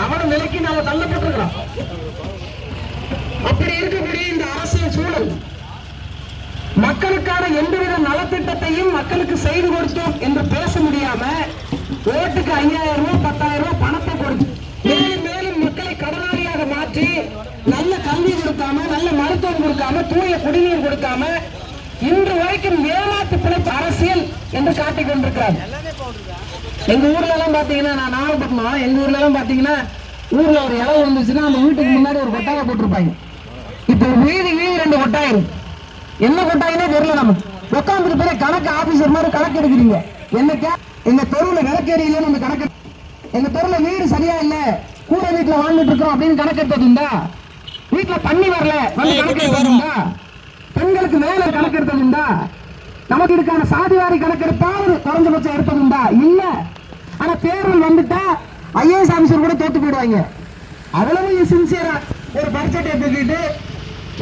போக நிலைக்கு நாம தள்ளப்பட்டிருக்கிறோம் அப்படி இருக்கக்கூடிய இந்த அரசியல் சூழல் மக்களுக்கான எந்தவித நலத்திட்டத்தையும் மக்களுக்கு செய்து கொடுத்தோம் என்று பேச முடியாம ஓட்டுக்கு ஐயாயிரம் ரூபாய் பத்தாயிரம் ரூபாய் பணத்தை கொடுத்து மேலும் மேலும் மக்களை கடனாளியாக மாற்றி நல்ல கல்வி கொடுக்காம நல்ல மருத்துவம் கொடுக்காம தூய குடிநீர் கொடுக்காம இன்று வரைக்கும் ஏமாத்து பிழைப்பு அரசியல் என்று காட்டிக் கொண்டிருக்கிறார். எங்க ஊர்ல எல்லாம் பாத்தீங்கன்னா நான் நாகப்பட்டினம் எங்க ஊர்ல எல்லாம் பாத்தீங்கன்னா ஊர்ல ஒரு இடம் இருந்துச்சுன்னா அந்த வீட்டுக்கு முன்னாடி ஒரு கொட்டாயை போட்டிருப்பாங்க. இப்ப வீதி வீதி ரெண்டு கொட்டாயிரும் என்ன கொட்டாயினே தெரியல நமக்கு. உட்காந்துட்டு போய் கணக்கு ஆபீசர் மாதிரி கணக்கு எடுக்கிறீங்க. என்னக்கா எங்க தெருவுல விளக்கு எரியலன்னு அந்த கணக்கு எங்க தெருவுல வீடு சரியா இல்ல. கூரை வீட்டுல வாழ்ந்துட்டு இருக்கோம் அப்படின்னு கணக்கு எடுத்ததுண்டா வீட்டுல தண்ணி வரல. வந்து கணக்கு எடுத்ததுண்டா பெண்களுக்கு மேல கணக்கு எடுத்ததுண்டா நமக்கு இதுக்கான சாதிவாரி கணக்கெடுப்பாவது குறைஞ்சபட்சம் எடுப்பதுண்டா இல்ல. ஆனா தேர்தல் வந்துட்டா ஐஏஎஸ் ஆபீசர் கூட தோத்து போயிடுவாங்க. அவ்வளவு சின்சியரா ஒரு பட்ஜெட் தூக்கிட்டு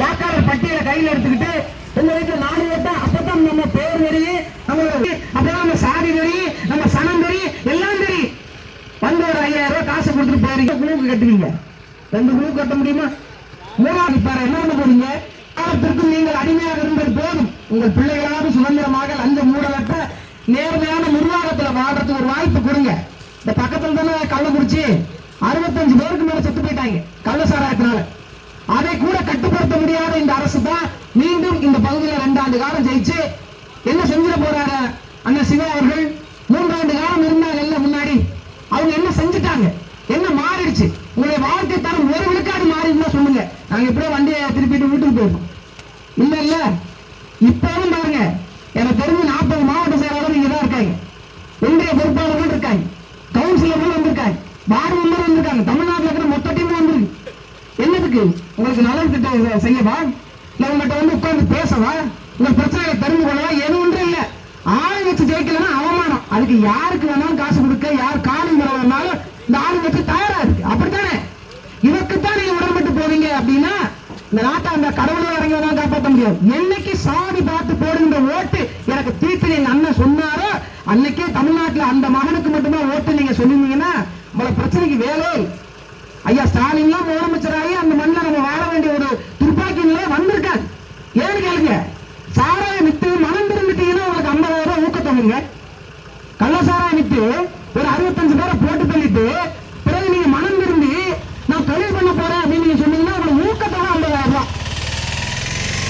வாக்காளர் பட்டியலை கையில எடுத்துக்கிட்டு உங்க வீட்டுல நாலு ஓட்டா அப்பதான் நம்ம பேர் தெரியும் நம்மளோட அப்பதான் நம்ம சாதி தெரியும் நம்ம சனம் தெரியும் எல்லாம் தெரியும் வந்து ஒரு ஐயாயிரம் ரூபாய் காசு கொடுத்துட்டு போயிருக்க குழுக்கு கட்டுவீங்க. ரெண்டு குழு கட்ட முடியுமா? மூணாவது பாரு என்ன பண்ண போறீங்க? காலத்திற்கும் நீங்கள் அடிமையாக இருந்தது போதும். உங்கள் பிள்ளைகளாவது சுதந்திரமாக லஞ்ச மூடலற்ற நேர்மையான நிர்வாகத்துல வாழ்றதுக்கு ஒரு வாய்ப்பு கொடுங்க. இந்த பக்கத்துல தானே கள்ளக்குறிச்சி அறுபத்தஞ்சு பேருக்கு மேல செத்து போயிட்டாங்க கள்ள சாராயத்தினால. அதை கூட கட்டுப்படுத்த முடியாத இந்த அரசு தான் மீண்டும் இந்த பகுதியில ரெண்டாண்டு காலம் ஜெயிச்சு என்ன செஞ்சிட போறாரு அண்ணன் சிவா அவர்கள் மூன்றாண்டு காலம் இருந்தாங்க எல்லாம் முன்னாடி. அவங்க என்ன செஞ்சுட்டாங்க? என்ன மாறிடுச்சு? உங்களுடைய வாழ்க்கை தரம் ஒரு விழுக்காடு மாறிடுச்சுன்னா சொல்லுங்க. நாங்க எப்படியோ வண்டியை திருப்பிட்டு வீட்டுக்கு போயிருக்கோம். இல்ல இல்ல. இப்பவும் பாருங்க. எனக்கு தெரிஞ்சு நாற்பது மாவட்ட செயலாளர் இங்க தான் இருக்காங்க. ஒன்றிய பொறுப்பாளர்கள் இருக்காங்க கவுன்சிலர்கள் வந்திருக்காங்க வார்டு மெம்பர் வந்திருக்காங்க. தமிழ்நாட்டில் இருக்கிற மொத்த டீம் வந்திருக்கு. என்னதுக்கு? உங்களுக்கு நலன் திட்டம் செய்யவா? இல்ல உங்கள்கிட்ட வந்து உட்கார்ந்து பேசவா? உங்க பிரச்சனைகளை தெரிந்து கொள்ளவா? எது ஒன்றும் ஆளை வச்சு ஜெயிக்கலன்னா அவமானம். அதுக்கு யாருக்கு வேணாலும் காசு கொடுக்க யார் காலி வேணாலும் இந்த ஆளு வச்சு தயாரா இருக்கு. அப்படித்தானே? இதற்குத்தான் நீங்க உடன்பட்டு போவீங்க அப்படின்னா இந்த நாட்டை அந்த கடவுளை இறங்கி தான் காப்பாற்ற முடியும் என்னைக்கு சாதி பார்த்து போடுகின்ற ஓட்டு எனக்கு தீர்த்து எங்க அண்ணன் சொன்னாரோ அன்னைக்கே தமிழ்நாட்டில் அந்த மகனுக்கு மட்டும்தான் ஓட்டு நீங்க சொன்னீங்கன்னா உங்களை பிரச்சனைக்கு வேலை ஐயா ஸ்டாலின்லாம் முதலமைச்சராகி அந்த மண்ணில் நம்ம வாழ வேண்டிய ஒரு துப்பாக்கி நிலை வந்திருக்காது ஏன்னு கேளுங்க. சாராய வித்து மனம் திரும்பிட்டீங்கன்னா உங்களுக்கு ஐம்பதாயிரம் ரூபாய் ஊக்கத்தொகைங்க கள்ளசாராயம் வித்து ஒரு அறுபத்தஞ்சு பேரை போட்டு தள்ளிட்டு பிறகு நீங்க மனம் திரும்பி நான் தொழில் பண்ண போறேன் அப்படின்னு நீங்க சொன்னீங்கன்னா உங்களுக்கு ஊக்கத்தொகை ஐம்பதாயிரம் ரூபாய்.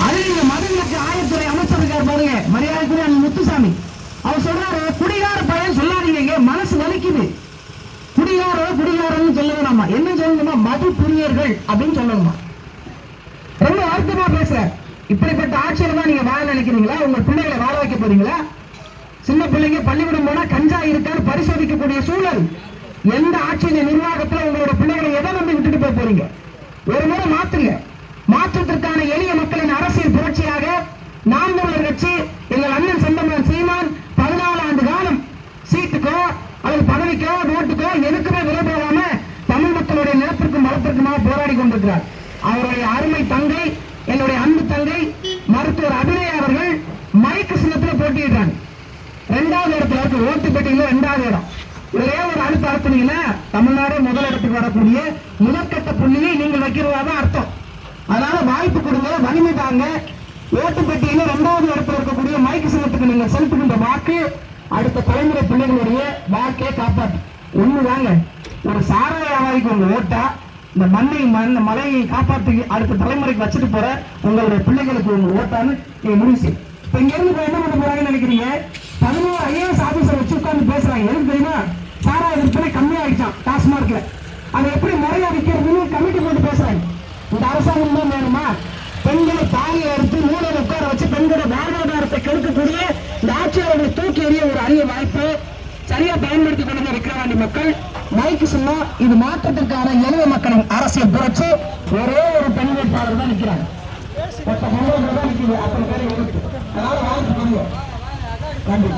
அது நீங்க மதுரை ஆயத்துறை அமைச்சர் பாருங்க மரியாதைக்குரிய அண்ணன் முத்துசாமி. அவர் சொல்றாரு குடிகார பையன் சொல்லாதீங்க மனசு வலிக்குது. குடிகாரோ குடிகாரன்னு சொல்ல நம்ம என்ன சொல்லணுமா? மது பிரியர்கள் அப்படின்னு சொல்லணுமா? ரொம்ப வருத்தமா பேசுறார் இப்படிப்பட்ட ஆட்சியில தான் நீங்க வாழ நினைக்கிறீங்களா? உங்க பிள்ளைகளை வாழ வைக்க போறீங்களா? சின்ன பிள்ளைங்க பள்ளிக்கூடம் போனா கஞ்சா இருக்கான்னு பரிசோதிக்கக்கூடிய சூழல். எந்த ஆட்சியின் நிர்வாகத்துல உங்களோட பிள்ளைகளை எதை நம்பி விட்டுட்டு போய் போறீங்க? ஒரு முறை மாத்துங்க. மாற்றத்திற்கான எளிய மக்களின் அரசியல் புரட்சியாக நாம் தமிழர் கட்சி தான் எதுக்குமே விலை தமிழ் மக்களுடைய நிலத்திற்கும் வளத்திற்குமாக போராடி கொண்டிருக்கிறார். அவருடைய அருமை தங்கை என்னுடைய அன்பு தங்கை மருத்துவர் அபிநய அவர்கள் மைக்கு சின்னத்தில் போட்டியிடுறாங்க. ரெண்டாவது இடத்துல இருக்கு ஓட்டு பெட்டியில ரெண்டாவது இடம். ஒரே ஒரு அழுத்த அழுத்தினீங்கன்னா தமிழ்நாடே முதல் இடத்துக்கு வரக்கூடிய முதற்கட்ட புள்ளியை நீங்கள் வைக்கிறதா தான் அர்த்தம். அதனால வாய்ப்பு கொடுங்க வலிமை தாங்க. ஓட்டு பெட்டியில ரெண்டாவது இடத்துல இருக்கக்கூடிய மைக்கு சின்னத்துக்கு நீங்க செலுத்துகின்ற வாக்கு அடுத்த தலைமுறை பிள்ளைகளுடைய வாழ்க்கையை காப்பாற்று ஒண்ணு தாங்க ஒரு சாராய வியாபாரிக்கு உங்க ஓட்டா. இந்த மண்ணை மண் மலையை காப்பாற்றி அடுத்த தலைமுறைக்கு வச்சுட்டு போற உங்களுடைய பிள்ளைகளுக்கு உங்க ஓட்டான்னு நீங்க முடிவு இப்ப இங்க இருந்து என்ன பண்ண போறாங்கன்னு நினைக்கிறீங்க? பதினோரு ஐஏஎஸ் ஆபீசர் வச்சு உட்காந்து பேசுறாங்க. எதுக்கு தெரியுமா? சாராய விற்பனை கம்மியாயிடுச்சான் டாஸ்மார்க்ல. அதை எப்படி முறையா விற்கிறதுன்னு கமிட்டி போட்டு பேசுறாங்க. இந்த அரசாங்கம் தான் வேணுமா? பெண்களை தாலி அறுத்து மூலையில உட்கார வச்சு பெண்களோட வாழ்வாதாரத்தை கெடுக்கக்கூடிய இந்த ஆட்சியாளர்களை தூக்கி எறிய ஒரு அரிய வாய்ப்பு. சரியா பயன்படுத்திக் கொண்டிருந்த விக்கிரவாண்டி மக்கள் மைக்கு சொன்னா இது மாற்றத்திற்கான எளிய மக்களின் அரசியல் புரட்சி ஒரே ஒரு பெண் வேட்பாளர் தான் நிற்கிறாங்க ஒத்த பொங்கல் தான் நிக்குது. அத்தனை பேரை அதனால வாழ்த்து பண்ணுவோம் நன்றி.